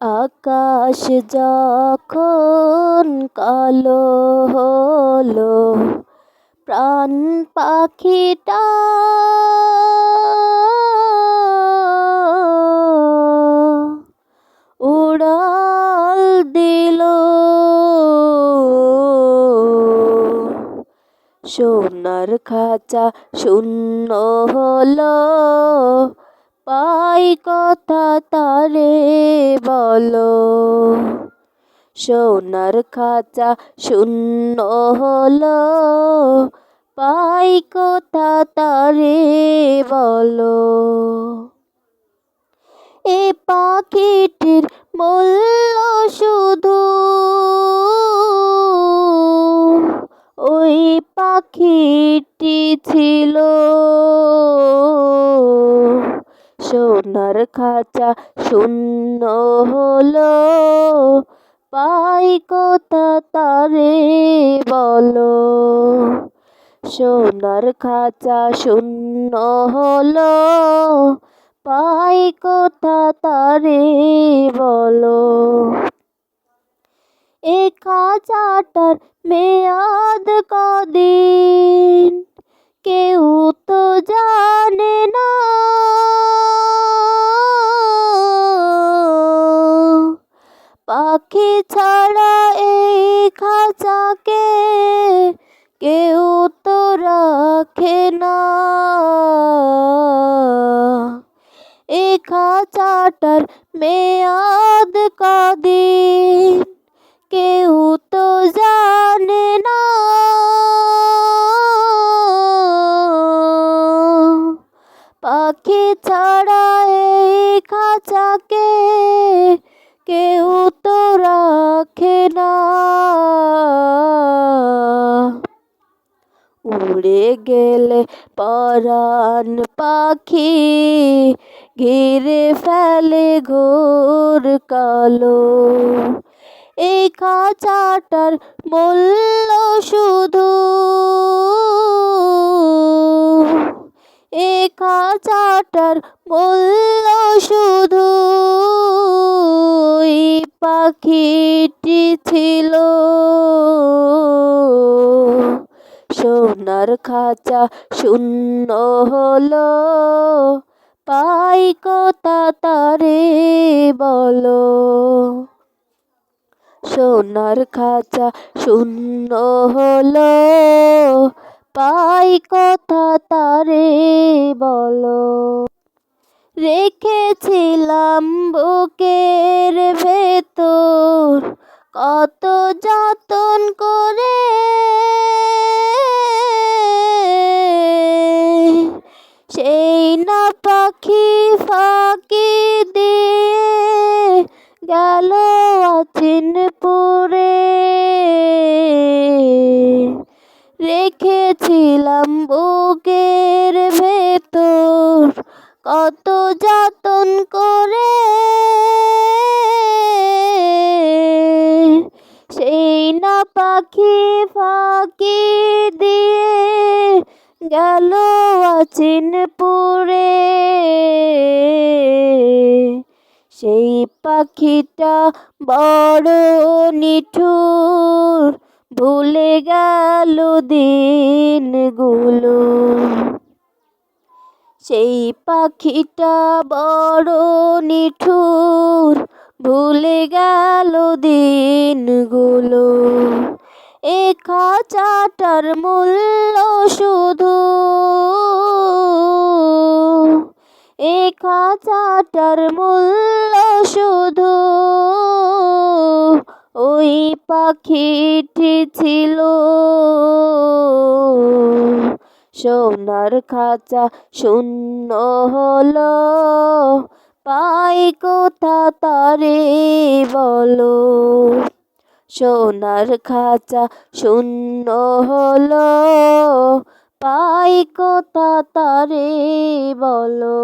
আকাশ যখন কালো হলো প্রাণ পাখিটা উড়াল দিল। সোনার খাঁচা শূন্য হলো পাই কথা তারে বলো। সোনার খাঁচা শূন্য হলো, পাই কথা তারে বলো। এ পাখিটির মূল্য শুধু ওই পাখিটি ছিল। সোনার খাঁচা শূন্য হলো। পাই কথা তারে বলো। সোনার খাঁচা শূন্য হলো। পাই কথা তারে বলো। এ খাঁচাটার মেয়াদ কদিন? কেউ তো জানে না। পাখি ছাড়া এই খাঁচাকে কেউ তো রাখে না। এ খাঁচাটার মেয়াদ কদিন, কেউ তো জানে না। পাখি ছাড়া এই খাঁচাকে কেউ তো রাখে না। উড়ে গেলে পরাণ পাখি ঘিরে ফেলে ঘোর কালো। এই খাঁচাটার মূল্য শুধু খাঁচাটার মূল্য শুধু পাখিটি ছিল। সোনার খাঁচা শূন্য হলো, পাই কথা তারে বলো। সোনার খাঁচা শূন্য হলো পাই কথা তারে বলো। রেখেছিলাম বুকের ভেতর কত যতন করে। সেই না পাখি ফাঁকি দিয়ে গেল আছেন পরে রেখেছিলাম বুকের ভেতর কত যতন করে। সেই না পাখি ফাঁকি দিয়ে গেল পুরে সেই পাখিটা বড় নিঠুর ভুলে গেল দিনগুলো। সেই পাখিটা বড় নিঠুর, ভুলে গেল দিনগুলো। এ খাঁচাটার মূল্য শুধু এ খাঁচাটার মূল্য শুধু ওই পাখিটি ছিল। সোনার খাঁচা শূন্য হলো। পাই কোথা তারে বলো। সোনার খাঁচা শূন্য হলো। পাই কোথা তারে বলো।